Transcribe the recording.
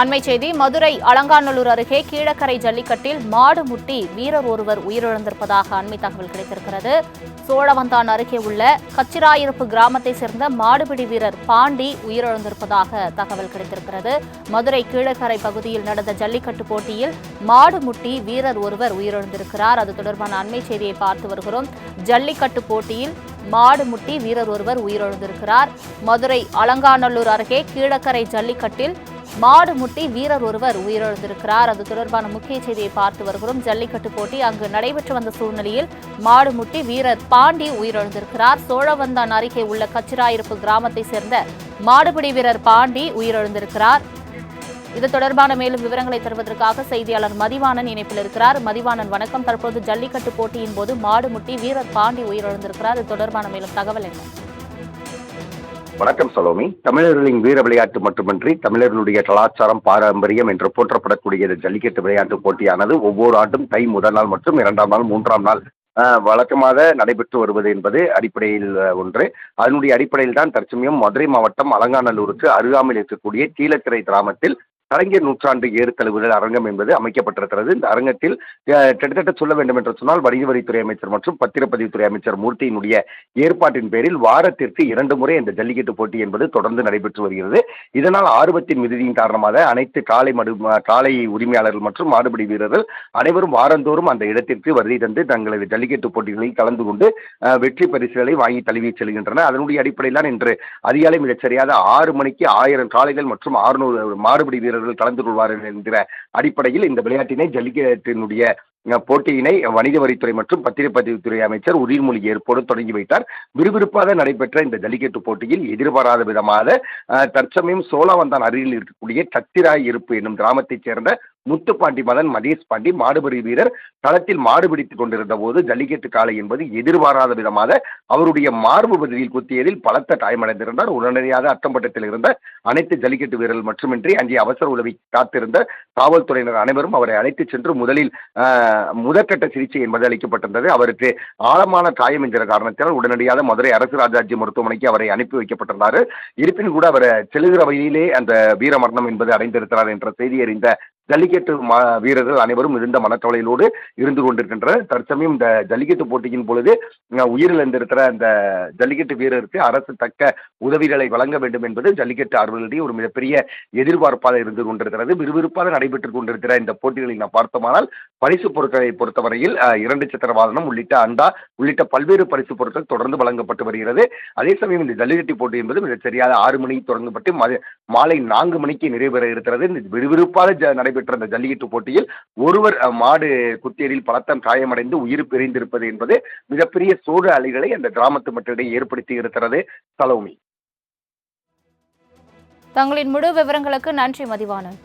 அண்மை செய்தி மதுரை அலங்காநல்லூர் அருகே கீழக்கரை ஜல்லிக்கட்டில் மாடு முட்டி வீரர் ஒருவர் உயிரிழந்திருப்பதாக அண்மை தகவல் கிடைத்திருக்கிறது. சோழவந்தான் அருகே உள்ள கச்சிராயிருப்பு கிராமத்தை சேர்ந்த மாடுபிடி வீரர் பாண்டி உயிரிழந்திருப்பதாக தகவல் கிடைத்திருக்கிறது. மதுரை கீழக்கரை பகுதியில் நடந்த ஜல்லிக்கட்டு போட்டியில் மாடு முட்டி வீரர் ஒருவர் உயிரிழந்திருக்கிறார். அது தொடர்பான அண்மை செய்தியை பார்த்து வருகிறோம். ஜல்லிக்கட்டு போட்டியில் மாடு முட்டி வீரர் ஒருவர் உயிரிழந்திருக்கிறார். மதுரை அலங்காநல்லூர் அருகே கீழக்கரை ஜல்லிக்கட்டில் மாடு முட்டி வீரர் ஒருவர் உயிரிழந்திருக்கிறார். அது தொடர்பான முக்கிய செய்தியை பார்த்து வருகிறோம். ஜல்லிக்கட்டு போட்டி அங்கு நடைபெற்று வந்த சூழ்நிலையில் மாடு முட்டி வீரர் பாண்டி உயிரிழந்திருக்கிறார். சோழவந்தான் அருகே உள்ள கச்சிராயிருப்பு கிராமத்தை சேர்ந்த மாடுபிடி வீரர் பாண்டி உயிரிழந்திருக்கிறார். இது தொடர்பான மேலும் விவரங்களை தருவதற்காக செய்தியாளர் மதிவாணன் இணைப்பில் இருக்கிறார். மதிவாணன் வணக்கம். தற்போது ஜல்லிக்கட்டு போட்டியின் போது மாடு முட்டி வீரர் பாண்டி உயிரிழந்திருக்கிறார். இது தொடர்பான மேலும் தகவல் என்ன? வணக்கம் சலோமி. தமிழர்களின் வீர விளையாட்டு மட்டுமின்றி தமிழர்களுடைய கலாச்சாரம் பாரம்பரியம் என்று போற்றப்படக்கூடிய இந்த ஜல்லிக்கட்டு விளையாட்டு போட்டியானது ஒவ்வொரு ஆண்டும் தை முதல் நாள் மற்றும் இரண்டாம் நாள் மூன்றாம் நாள். வழக்கமாக நடைபெற்று வருவது என்பது அடிப்படையில் ஒன்று. அதனுடைய அடிப்படையில் தான் தற்சமயம் மதுரை மாவட்டம் அலங்காநல்லூருக்கு அருகாமையில் இருக்கக்கூடிய கீழக்கரை கிராமத்தில் கலைஞர் நூற்றாண்டு ஏறுதழுவுதல் அரங்கம் என்பது அமைக்கப்பட்டிருக்கிறது. இந்த அரங்கத்தில் கிட்டத்தட்ட சொல்ல வேண்டும் என்று சொன்னால் வணிகவரித்துறை அமைச்சர் மற்றும் பத்திரப்பதிவுத்துறை அமைச்சர் மூர்த்தியினுடைய ஏற்பாட்டின் பேரில் வாரத்திற்கு இரண்டு முறை இந்த ஜல்லிக்கட்டு போட்டி என்பது தொடர்ந்து நடைபெற்று வருகிறது. இதனால் ஆர்வத்தின் மிகுதியின் காரணமாக அனைத்து காலை மடு காலை உரிமையாளர்கள் மற்றும் மாடுபிடி வீரர்கள் அனைவரும் வாரந்தோறும் அந்த இடத்திற்கு வருகை தந்து தங்களது ஜல்லிக்கட்டு போட்டிகளில் கலந்து கொண்டு வெற்றி பரிசுகளை வாங்கி தழுவி செல்கின்றனர். அதனுடைய அடிப்படையில் தான் இன்று அதிகாலை மிகச்சரியாக ஆறு மணிக்கு ஆயிரம் காளைகள் மற்றும் ஆறுநூறு மாடுபிடி வீரர்கள் கலந்து கொள்வார்கள் என்கிற அடிப்படையில் இந்த விளையாட்டினை ஜல்லிக்கட்டினுடைய போட்டியினை வணிக வரித்துறை மற்றும் பத்திரப்பதிவுத்துறை அமைச்சர் உறுதிமொழி ஏற்போடு தொடங்கி வைத்தார். விறுவிறுப்பாக நடைபெற்ற இந்த ஜல்லிக்கட்டு போட்டியில் எதிர்பாராத விதமாக தற்சமயம் சோழாவந்தான் அருகில் இருக்கக்கூடிய சத்திராய் இருப்பு என்னும் கிராமத்தைச் சேர்ந்த முத்துப்பாண்டி மதன் மதேஷ் பாண்டி மாடுபிடி வீரர் களத்தில் மாடு பிடித்துக் கொண்டிருந்த போது ஜல்லிக்கட்டு காளை என்பது எதிர்பாராத விதமாக அவருடைய மார்பு பகுதியில் குத்தியதில் பலத்த காயமடைந்திருந்தார். உடனடியாக அக்கம்பட்டத்தில் இருந்த அனைத்து ஜல்லிக்கட்டு வீரர்கள் மட்டுமின்றி அங்கே அவசர உதவி காத்திருந்த காவல்துறையினர் அனைவரும் அவரை அழைத்துச் சென்று முதலில் முதற்கட்ட சிகிச்சை என்பது அளிக்கப்பட்டிருந்தது. அவருக்கு ஆழமான காயம் என்கிற காரணத்தினால் உடனடியாக மதுரை அரசு ராஜாஜி மருத்துவமனைக்கு அவரை அனுப்பி வைக்கப்பட்டிருந்தார். இருப்பினும் கூட அவர் செலுகிற வழியிலே அந்த வீர மரணம் என்பது அடைந்திருக்கிறார் என்ற செய்தி அறிந்த ஜல்லிக்கட்டு மா வீரர்கள் அனைவரும் மிகுந்த மனக்கவலையிலோடு இருந்து கொண்டிருக்கின்றனர். தற்சமயம் இந்த ஜல்லிக்கட்டு போட்டியின் பொழுது உயிரிழந்திருக்கிற அந்த ஜல்லிக்கட்டு வீரருக்கு அரசு தக்க உதவிகளை வழங்க வேண்டும் என்பது ஜல்லிக்கட்டு ஆர்வலர்களிடையே ஒரு மிகப்பெரிய எதிர்பார்ப்பாக இருந்து கொண்டிருக்கிறது. விறுவிறுப்பாக நடைபெற்றுக் கொண்டிருக்கிற இந்த போட்டிகளை நாம் பார்த்தோமானால் பரிசு பொருட்களை பொறுத்தவரையில் இரண்டு சித்திர வாகனம் உள்ளிட்ட அண்டா உள்ளிட்ட பல்வேறு பரிசு பொருட்கள் தொடர்ந்து வழங்கப்பட்டு வருகிறது. அதே சமயம் இந்த ஜல்லிக்கட்டு போட்டி என்பது மிகச் சரியாக ஆறு மணிக்கு தொடங்கப்பட்டு மாலை நான்கு மணிக்கு நிறைவேற இருக்கிறது. இந்த விறுவிறுப்பாக நடைபெற்ற நடைபெற்ற அந்த ஜல்லிக்கட்டு போட்டியில் ஒருவர் மாடு குத்தியரில் பலத்தம் காயமடைந்து உயிர் பிரிந்திருப்பது என்பது மிகப்பெரிய சோழ அலைகளை அந்த கிராமத்து மக்களிடையே ஏற்படுத்தி இருக்கிறது. சலோமி. தங்களின் முழு விவரங்களுக்கு நன்றி மதிவானன்.